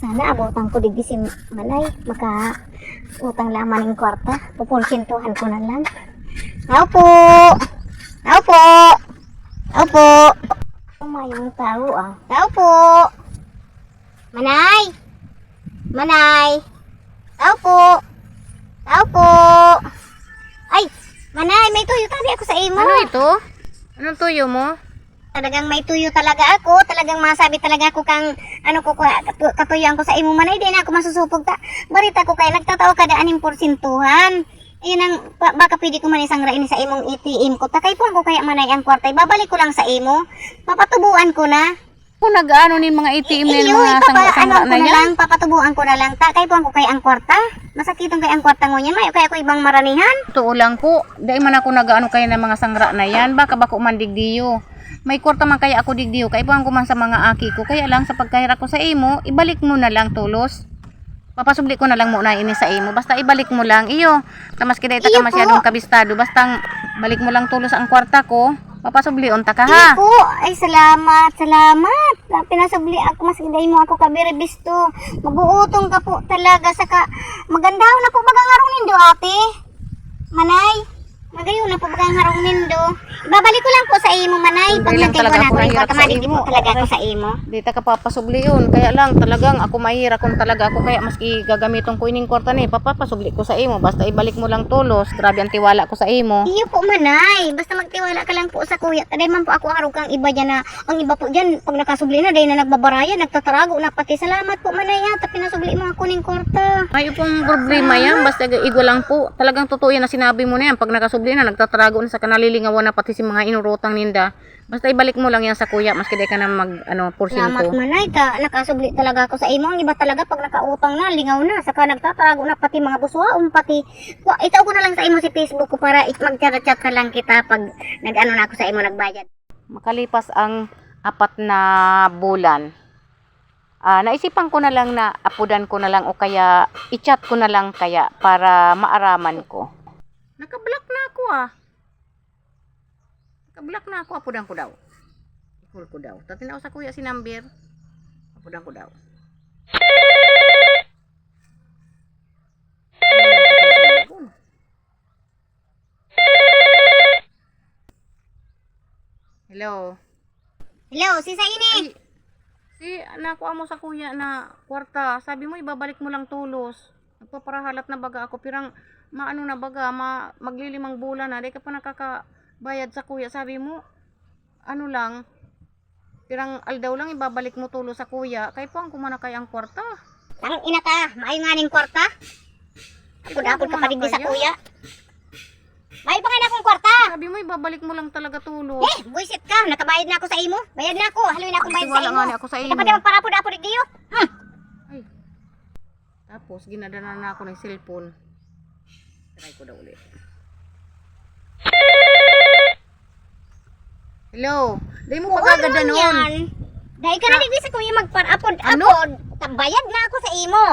Sana abutan ko digdi si Malay. Maka utang laman ng kwarta. Pupulsintuhan ko na lang. Tao po! Tao po! Tao po! Umayong tao ah. Tao po! Manay! Manay! Tao po! Tao po! Ay! Manay, may tuyo tabi ako sa imo. Ano ito? Anong tuyo mo? Talagang may tuyo talaga ako. Talagang masabi talaga ako kang ano ko ka- katu- katuyuan ko sa imo manay. Di na ako masusupog ta. Barita ko kay nagtataw ka daaning porsintuhan. Ayun ang ba- baka pwede ko man isang rain sa imong ATM ko. Takay po ko kaya manay ang kwarta. Babalik ko lang sa imo. Papatubuan ko na. Kung nag-ano ni mga ATM na Iyo, yung mga ano sangga-sangga ko na na yan? lang, papatubuan ko na lang. Takay po ko kay ang kwarta. Masakitong kay ang kwarta mo yan. Mayo kaya ko ibang maranihan. Totoo lang po. Dahil man ako nag-ano kayo ng mga sangra na yan. Baka bako man digdiyo. May kwarta man kaya ako digdiyo. Kaibuhan ko man sa mga aki ko. Kaya lang sa pagkahira ko sa imo, ibalik mo na lang tulos. Papasubli ko na lang muna ini sa imo. Basta ibalik mo lang. Iyo, kamas kita ita Iyo ka masyadong kabistado. Basta balik mo lang tulos ang kwarta ko. Papasubli unta ka Iyo ha. po. Ay, salamat, salamat. Ah, Pinasubli ako, mas giday mo ako kabiribisto. Mabuutong ka po talaga. Saka, maganda na po harong nindo, ate. Manay, magayon na po bagang harong nindo. Ibabalik ko lang po sa imo, manay. Pag lang talaga ako mahirap sa imo. talaga ako sa imo. Di ta ka papasubli yun. Kaya lang talagang ako mahira kung talaga ako kaya maski gagamiton ko ining kwarta ni papapasubli ko sa imo. Basta ibalik mo lang tulos. Grabe ang tiwala ko sa imo. Iyo po, manay. Basta magtiwala ka lang po sa kuya. Taday man po ako harong kang iba dyan na, ang iba po dyan, pag nakasubli na, day na nagbabarayan, nagtatarago na pati. Salamat po, manay, ha. Tapi nasubli mo ako ng kwarta. May pong problema yan. Basta igwa lang po. Talagang totoo yan na sinabi mo na yan. Pag nakasubli na, nagtatarago na sa kanalilingawan na pati si mga inurutang ninda. Basta ibalik mo lang yan sa kuya. Maski di ka na mag, ano, Salamat porsyento. manay ta nakasubli talaga ako sa imo. Ang iba talaga pag nakautang na, lingaw na, saka nagtatarago na pati mga buswaon pati. Wa, itaw ko na lang sa imo si Facebook ko para mag-chat-chat na lang kita pag nag-ano na ako sa imo nagbayad. Makalipas ang apat na bulan, ah, naisipan ko na lang na apudan ko na lang o kaya i-chat ko na lang kaya para maaraman ko. Ah. Naka-block na ako, apudan ko daw. I-call ko daw. Tatinaw sa kuya si number. Apudan ko daw. Hello. Hello, si Saini. Ay, si nakuha mo sa kuya na kwarta. Sabi mo ibabalik mo lang tulos. Nagpaparahalat na baga ako. Pirang maano na baga, ma, maglilimang bulan na. Di ka pa nakakabayad sa kuya. Sabi mo, ano lang, pirang aldaw lang ibabalik mo tulos sa kuya. Kaya po ang kumana kay ang kwarta. Tang ina ka, maayo nga ning kwarta. Ako na ako kapaligdi sa kuya. May pa na akong kwarta. Sabi mo ibabalik mo lang talaga tulos. Eh, buisit ka, nakabayad na ako sa imo. Bayad na ako, haloy na akong bayad sa Wala imo. nga ni ako sa imo. Kapag naman para po na ako diyo. Hmm. Tapos, ginadana na ako ng cellphone. Try ko daw ulit. Hello? Di mo pagaganda Ano noon. Dahil ka na digdi sa kuya magparapod Ano? Bayad na ako sa imo.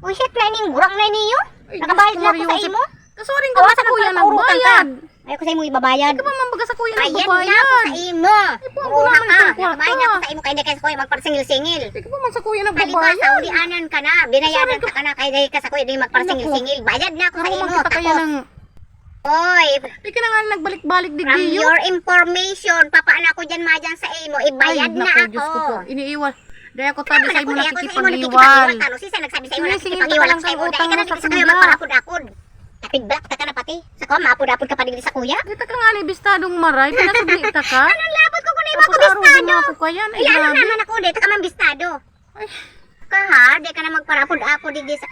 Buisit na ning burang na niyo. Ay, Nakabayad na ako sa imo. Kasuring ka ba sa kuya nagbabayad? Ayaw ko sa imo ibabayad. Di ka ba mambaga sa kuya Bayad na ako sa imo. wala man ka. Nakabayad na ako sa imo kay di ka sa kuya magparsingil-singil. Di ka ba man sa kuya Halika, nagbabayad? sa ulianan ka na. Binayaran ka na kay di ka sa kuya di magparsingil-singil. Bayad na ako sa imo. Tapos, ng... Oy, Di ka na nga nagbalik-balik di from your information, papaan ako dyan madyan sa imo. Ibayad Ay, na ako. Diyos ko po. Iniiwan. Dahil ako tabi sa imo sa imo Sinisingil nakikipag-iwal ka lang sa imo. sa Dahil ka utang na mo sa kuya kuya. magparapod-apod. Tapig black ka ko, maapod-apod ka pa din sa kuya. Di ka nga ni bistadong maray. Pinasubli ka. Anong labot ko kung iba ko din bistado? ako kaya. Ay, Ay, ano naman ako, dito ka man bistado. Ay, Ka ha, di ka na magparapod-apod di sa...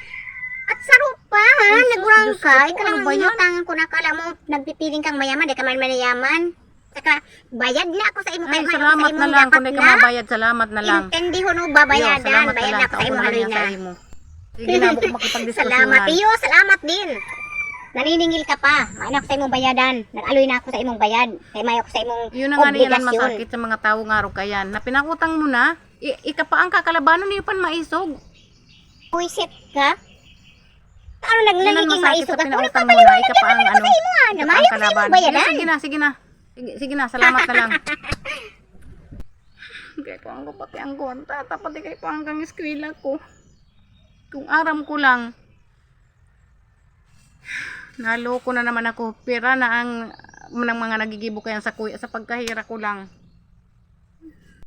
At sa rupa ha, Ay, sus, nagurang ka. ko Ikaw ano lang ba yan? inutangan ko na kala mo, nagpipiling kang mayaman, di ka man manayaman. Saka, bayad na ako sa imo. ay ako salamat sa na lang. Kung di ka na. mabayad, salamat na lang. Intindi ho no, Yo, babayadan. salamat Bayad na ako sa imo, haloy na. Sige na, makipag-diskusyonan. Salamat iyo, salamat din. Naniningil ka pa. Main ako sa imong bayadan. Nag-aloy na ako sa imong bayad. Kaya may ako sa imong Yun nga niyan masakit sa mga tao nga ro kayan. Na pinakutang mo na, ikapaang kakalabanon niyo pan maisog. Puisit ka? Ano Yun ang nagnaniging masakit maisog ako? pinautang mo na, ikapaang ano. Sa imo ha, ikapaang namayo ko sa imong bayadan. Sige na, sige na. Sige, sige na, salamat na lang. Kaya ko ang pati ang gonta. Tapos di kay ko hanggang eskwela ko. Kung aram ko lang. Naloko na naman ako. Pera na ang ng mga nagigibo kayan sa kuya sa pagkahira ko lang.